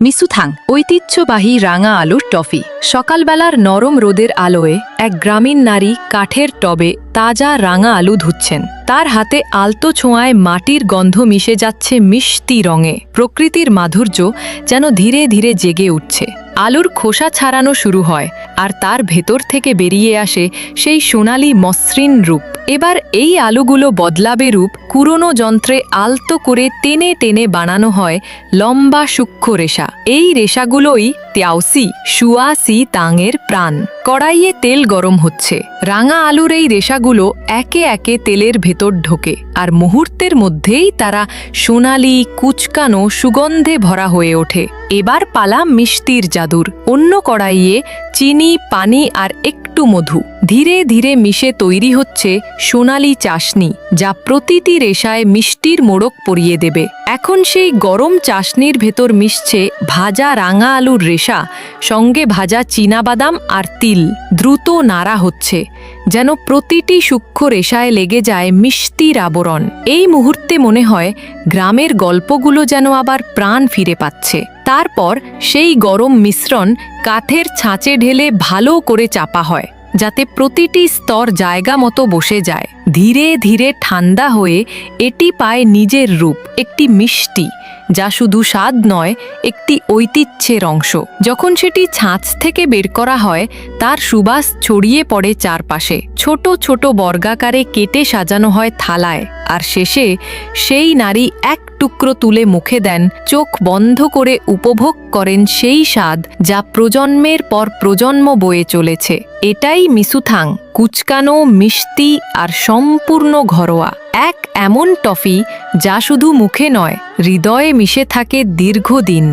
মিসুথাং, ঐতিহ্যবাহী রাঙা আলুর টফি। সকালবেলার নরম রোদের আলোয় এক গ্রামীণ নারী কাঠের টবে তাজা রাঙা আলু ধুচ্ছেন। তার হাতে আলতো ছোঁয়ায় মাটির গন্ধ মিশে যাচ্ছে মিষ্টি রঙে। প্রকৃতির মাধুর্য যেন ধীরে ধীরে জেগে উঠছে। আলুর খোসা ছাড়ানো শুরু হয়। আর তার ভেতর থেকে বেরিয়ে আসে সেই সোনালি মসৃণ রূপ। এবার এই আলুগুলো বদলাবে রূপ কুরনো যন্ত্রে আলতো করে টেনে টেনে বানানো হয় লম্বা সূক্ষ্ম রেশা। এই রেশাগুলোই ত্যাওসি, সুয়াসি তাঙের প্রাণ। কড়াইয়ে তেল গরম হচ্ছে। রাঙা আলুর এই রেশাগুলো একে একে তেলের ভেতর ঢোকে আর মুহূর্তের মধ্যেই তারা সোনালি, কুচকানো, সুগন্ধে ভরা হয়ে ওঠে। এবার পালা মিষ্টির জাদুর। অন্য কড়াইয়ে চিনি পানি আর একটু মধু। ধীরে ধীরে মিশে তৈরি হচ্ছে সোনালি চাশনি, যা প্রতিটি রেশায় মিষ্টির মোড়ক পরিয়ে দেবে। এখন সেই গরম চাশনির ভেতর মিশছে ভাজা রাঙা আলুর রেশা, সঙ্গে ভাজা চীনাবাদাম আর তিল। দ্রুত নাড়া হচ্ছে, যেন প্রতিটি সূক্ষ্ম রেশায় লেগে যায় মিষ্টির আবরণ। এই মুহূর্তে মনে হয় গ্রামের গল্পগুলো যেন আবার প্রাণ ফিরে পাচ্ছে। তারপর সেই গরম মিশ্রণ কাঠের ছাঁচে ঢেলে ভালো করে চাপা হয়, যাতে প্রতিটি স্তর জায়গা মতো বসে যায়। ধীরে ধীরে ঠান্ডা হয়ে এটি পায় নিজের রূপ, একটি মিষ্টি, যা শুধু স্বাদ নয়, একটি ঐতিহ্যের অংশ। যখন সেটি ছাঁচ থেকে বের করা হয়, তার সুবাস ছড়িয়ে পড়ে চারপাশে। ছোট ছোট বর্গাকারে কেটে সাজানো হয় থালায়, আর শেষে সেই নারী এক টুকরো তুলে মুখে দেন, চোখ বন্ধ করে উপভোগ করেন সেই স্বাদ যা প্রজন্মের পর প্রজন্ম বয়ে চলেছে। এটাই মিসুথাং, কুচকানো, মিষ্টি আর সম্পূর্ণ ঘরোয়া। এক এমন টফি যা শুধু মুখে নয়, হৃদয়ে মিশে থাকে দীর্ঘদিন।